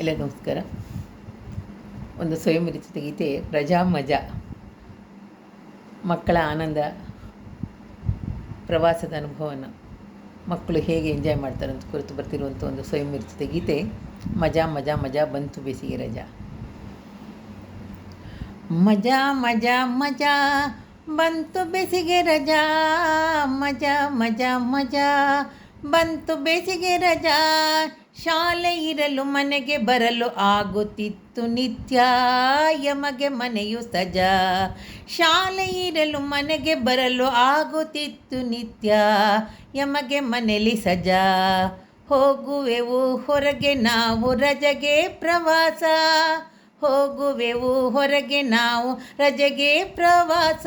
ಎಲ್ಲ ನಮಸ್ಕಾರ. ಒಂದು ಸ್ವಯಂ ವಿರಚಿತ ಗೀತೆ ರಜಾ ಮಜಾ. ಮಕ್ಕಳ ಆನಂದ, ಪ್ರವಾಸದ ಅನುಭವನ, ಮಕ್ಕಳು ಹೇಗೆ ಎಂಜಾಯ್ ಮಾಡ್ತಾರೆ ಅಂತ ಕುರಿತು ಬರ್ತಿರುವಂಥ ಒಂದು ಸ್ವಯಂ ವಿರಚಿತ ಗೀತೆ ಮಜಾ ಮಜಾ ಮಜಾ ಬಂತು ಬೇಸಿಗೆ ರಜಾ. ಮಜಾ ಮಜಾ ಮಜಾ ಬಂತು ಬೇಸಿಗೆ ರಜಾ. ಮಜಾ ಮಜಾ ಮಜಾ ಬಂತು ಬೇಸಿಗೆ ರಜಾ. ಶಾಲೆ ಇರಲು ಮನೆಗೆ ಬರಲು ಆಗುತ್ತಿತ್ತು ನಿತ್ಯ ಯಮಗೆ ಮನೆಯು ಸಜಾ. ಶಾಲೆ ಇರಲು ಮನೆಗೆ ಬರಲು ಆಗುತ್ತಿತ್ತು ನಿತ್ಯ ಯಮಗೆ ಮನೆಯಲ್ಲಿ ಸಜಾ. ಹೋಗುವೆವು ಹೊರಗೆ ನಾವು ರಜೆಗೆ ಪ್ರವಾಸ. ಹೋಗುವೆವು ಹೊರಗೆ ನಾವು ರಜೆಗೆ ಪ್ರವಾಸ.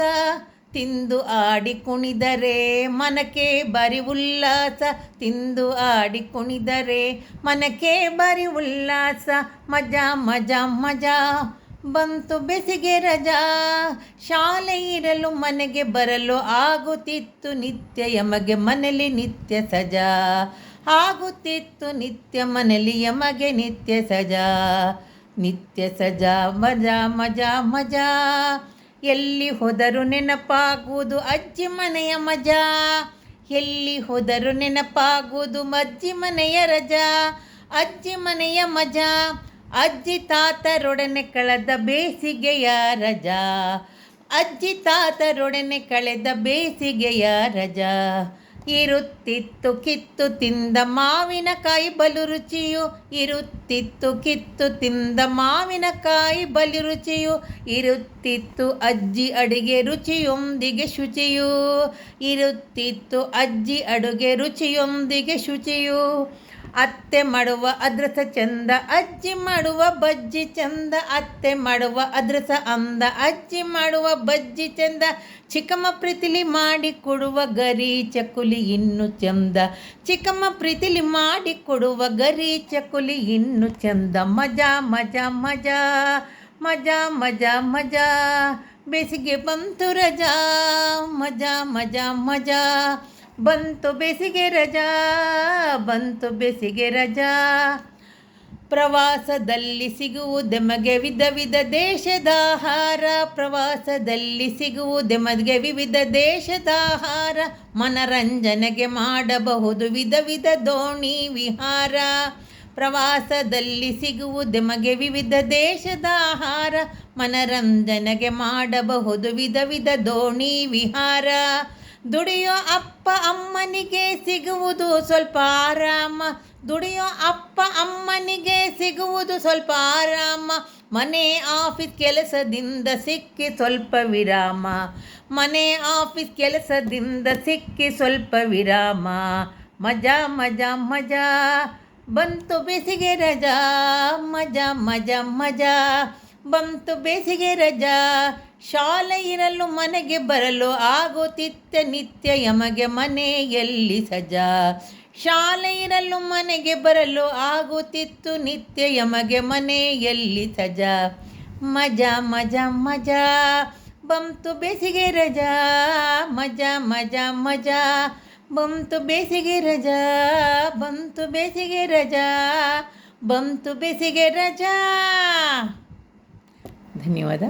ತಿಂದು ಆಡಿ ಕುಣಿದರೆ ಮನಕ್ಕೆ ಬರಿ ಉಲ್ಲಾಸ. ತಿಂದು ಆಡಿ ಕುಣಿದರೆ ಮನಕ್ಕೆ ಬರಿ ಉಲ್ಲಾಸ. ಮಜಾ ಮಜಾ ಮಜಾ, ಬಂತು ಬೆಸಿಗೆ ರಜಾ. ಶಾಲೆ ಇರಲು ಮನೆಗೆ ಬರಲು ಆಗುತ್ತಿತ್ತು ನಿತ್ಯ ಯಮಗೆ ಮನೆಯಲ್ಲಿ ನಿತ್ಯ ಸಜಾ. ಆಗುತ್ತಿತ್ತು ನಿತ್ಯ ಮನೆಯಲ್ಲಿ ಯಮಗೆ ನಿತ್ಯ ಸಜಾ. ನಿತ್ಯ ಸಜಾ, ಮಜಾ ಮಜಾ ಮಜಾ. ಎಲ್ಲಿ ಹೋದರು ನೆನಪಾಗುವುದು ಅಜ್ಜಿ ಮನೆಯ ಮಜಾ. ಎಲ್ಲಿ ಹೋದರು ನೆನಪಾಗುವುದು ಅಜ್ಜಿ ಮನೆಯ ರಜಾ. ಅಜ್ಜಿ ಮನೆಯ ಮಜಾ, ಅಜ್ಜಿ ತಾತರೊಡನೆ ಕಳೆದ ಬೇಸಿಗೆಯ ರಜಾ. ಅಜ್ಜಿ ತಾತರೊಡನೆ ಕಳೆದ ಬೇಸಿಗೆಯ ರಜಾ. ಇರುತ್ತಿತ್ತು ಕಿತ್ತು ತಿಂದ ಮಾವಿನಕಾಯಿ ಬಲು ರುಚಿಯು. ಇರುತ್ತಿತ್ತು ಕಿತ್ತು ತಿಂದ ಮಾವಿನಕಾಯಿ ಬಲು ರುಚಿಯು. ಇರುತ್ತಿತ್ತು ಅಜ್ಜಿ ಅಡುಗೆ ರುಚಿಯೊಂದಿಗೆ ಶುಚಿಯು. ಇರುತ್ತಿತ್ತು ಅಜ್ಜಿ ಅಡುಗೆ ರುಚಿಯೊಂದಿಗೆ ಶುಚಿಯು. ಅತ್ತೆ ಮಾಡುವ ಅದ್ರಸ ಚಂದ, ಅಜ್ಜಿ ಮಾಡುವ ಬಜ್ಜಿ ಚಂದ, ಅತ್ತೆ ಮಾಡುವ ಅದ್ರಸ ಅಂದ, ಅಜ್ಜಿ ಮಾಡುವ ಬಜ್ಜಿ ಚಂದ, ಚಿಕ್ಕಮ್ಮ ಪ್ರೀತಿಲಿ ಮಾಡಿ ಕೊಡುವ ಗರಿ ಚಕುಲಿ ಇನ್ನು ಚಂದ, ಚಿಕ್ಕಮ್ಮ ಪ್ರೀತಿಲಿ ಮಾಡಿ ಕೊಡುವ ಗರಿ ಚಕುಲಿ ಇನ್ನು ಚಂದ, ಮಜಾ ಮಜಾ ಮಜಾ ಮಜಾ ಮಜಾ ಮಜಾ, ಬೇಸಿಗೆ ಬಂತು ರಜಾ, ಮಜಾ ಮಜಾ ಮಜಾ ಬಂತು ಬೇಸಿಗೆ ರಜಾ, ಬಂತು ಬೇಸಿಗೆ ರಜಾ. ಪ್ರವಾಸದಲ್ಲಿ ಸಿಗುವುದೆಮಗೆ ವಿಧ ವಿಧ ದೇಶದ ಆಹಾರ. ಪ್ರವಾಸದಲ್ಲಿ ಸಿಗುವುದೆಮಗೆ ವಿವಿಧ ದೇಶದ ಆಹಾರ. ಮನರಂಜನೆಗೆ ಮಾಡಬಹುದು ವಿಧ ವಿಧ ದೋಣಿ ವಿಹಾರ. ಪ್ರವಾಸದಲ್ಲಿ ಸಿಗುವುದೆಮಗೆ ವಿವಿಧ ದೇಶದ ಆಹಾರ. ಮನರಂಜನೆಗೆ ಮಾಡಬಹುದು ವಿಧ ವಿಧ ದೋಣಿ ವಿಹಾರ. ದುಡಿಯೋ ಅಪ್ಪ ಅಮ್ಮನಿಗೆ ಸಿಗುವುದು ಸ್ವಲ್ಪ ಆರಾಮ. ದುಡಿಯೋ ಅಪ್ಪ ಅಮ್ಮನಿಗೆ ಸಿಗುವುದು ಸ್ವಲ್ಪ ಆರಾಮ. ಮನೆ ಆಫೀಸ್ ಕೆಲಸದಿಂದ ಸಿಕ್ಕಿ ಸ್ವಲ್ಪ ವಿರಾಮ. ಮನೆ ಆಫೀಸ್ ಕೆಲಸದಿಂದ ಸಿಕ್ಕಿ ಸ್ವಲ್ಪ ವಿರಾಮ. ಮಜಾ ಮಜಾ ಮಜಾ. ಬಂತು ಬೇಸಿಗೆ ರಜಾ. ಮಜಾ ಮಜಾ ಮಜಾ. ಬಂತು ಬೇಸಿಗೆ ರಜಾ. ಶಾಲೆ ಇರಲು ಮನೆಗೆ ಬರಲು ಆಗುತ್ತಿತ್ತ ನಿತ್ಯ ಯಮಗೆ ಮನೆಯಲ್ಲಿ ಸಜಾ. ಶಾಲೆ ಇರಲು ಮನೆಗೆ ಬರಲು ಆಗುತ್ತಿತ್ತು ನಿತ್ಯ ಯಮಗೆ ಮನೆಯಲ್ಲಿ ಸಜಾ. ಮಜಾ ಮಜಾ ಮಜಾ. ಬಂತು ಬೇಸಿಗೆ ರಜಾ. ಮಜಾ ಮಜಾ ಮಜಾ. ಬಂತು ಬೇಸಿಗೆ ರಜಾ. ಬಂತು ಬೇಸಿಗೆ ರಜಾ. ಬಂತು ಬೇಸಿಗೆ ರಜಾ. ಧನ್ಯವಾದ